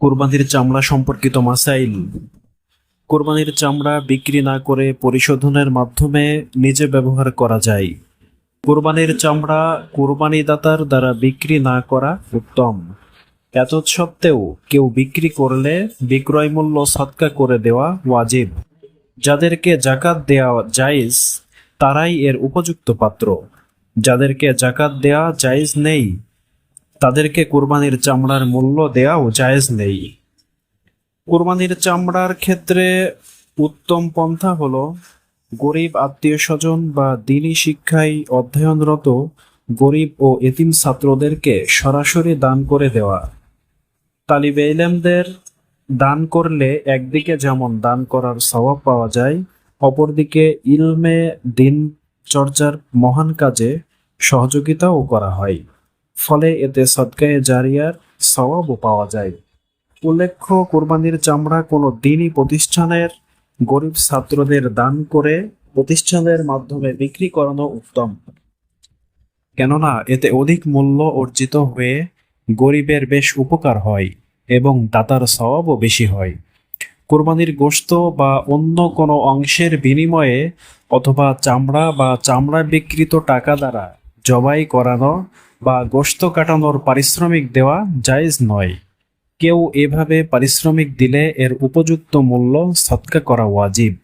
কোরবানির চামড়া সম্পর্কিত মাসাইল। কোরবানির চামড়া বিক্রি না করে পরিশোধনের মাধ্যমে নিজে ব্যবহার করা যায়। কোরবানির চামড়া কোরবানিদাতার দ্বারা বিক্রি না করা উত্তম। এত সত্ত্বেও কেউ বিক্রি করলে বিক্রয় মূল্য সৎকা করে দেওয়া ওয়াজিব। যাদেরকে জাকাত দেওয়া জায়েজ, তারাই এর উপযুক্ত পাত্র। যাদেরকে জাকাত দেওয়া জায়েজ নেই তাদেরকে কোরবানির চামড়ার মূল্য দেওয়াও জায়েজ নেই। কোরবানির চামড়ার ক্ষেত্রে উত্তম পন্থা হলো গরিব আত্মীয় স্বজন বা দিনী শিক্ষায় অধ্যয়নরত গরিব ও এতিম ছাত্রদেরকে সরাসরি দান করে দেওয়া। তালিবে ইলেমদের দান করলে একদিকে যেমন দান করার স্বভাব পাওয়া যায়, অপরদিকে ইলমে দিন চর্চার মহান কাজে সহযোগিতাও করা হয়। ফলে এতে সদকায়ে জারিয়ার স্বভাবও পাওয়া যায়। উল্লেখ্য, কোরবানির চামড়া কোনো দিনই প্রতিষ্ঠানের গরিব ছাত্রদের দান করে প্রতিষ্ঠানের মাধ্যমে বিক্রি করানো উত্তম। কেননা, এতে অধিক মূল্য অর্জিত হয়ে গরিবের বেশ উপকার হয় এবং দাতার স্বভাবও বেশি হয়। কোরবানির গোস্ত বা অন্য কোনো অংশের বিনিময়ে অথবা চামড়া বা চামড়া বিকৃত টাকা দ্বারা জবাই করানো বা গোশত কাটানোর পারিশ্রমিক দেওয়া জায়েজ নয়। কেউ এভাবে পারিশ্রমিক দিলে এর উপযুক্ত মূল্য সৎকা করা ওয়াজিব।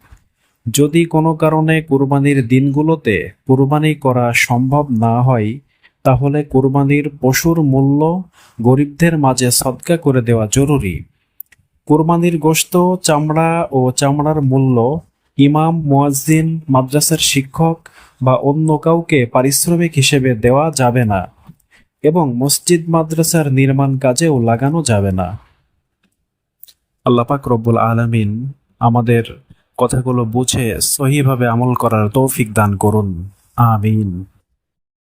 যদি কোনো কারণে কুরবানির দিনগুলোতে কুরবানি করা সম্ভব না হয়, তাহলে কুরবানির পশুর মূল্য গরিবদের মাঝে সৎকা করে দেওয়া জরুরি। কুরবানির গোশত, চামড়া ও চামড়ার মূল্য ইমাম মোয়াজিন মাদ্রাসার শিক্ষক বা অন্য কাউকে পারিশ্রমিক হিসেবে দেওয়া যাবে না এবং মসজিদ, মাদ্রাসার নির্মাণ কাজেও লাগানো যাবে না। আল্লাপাক রব্বুল আলমিন আমাদের কথাগুলো বুঝে সহিভাবে আমল করার তৌফিক দান করুন। আমিন।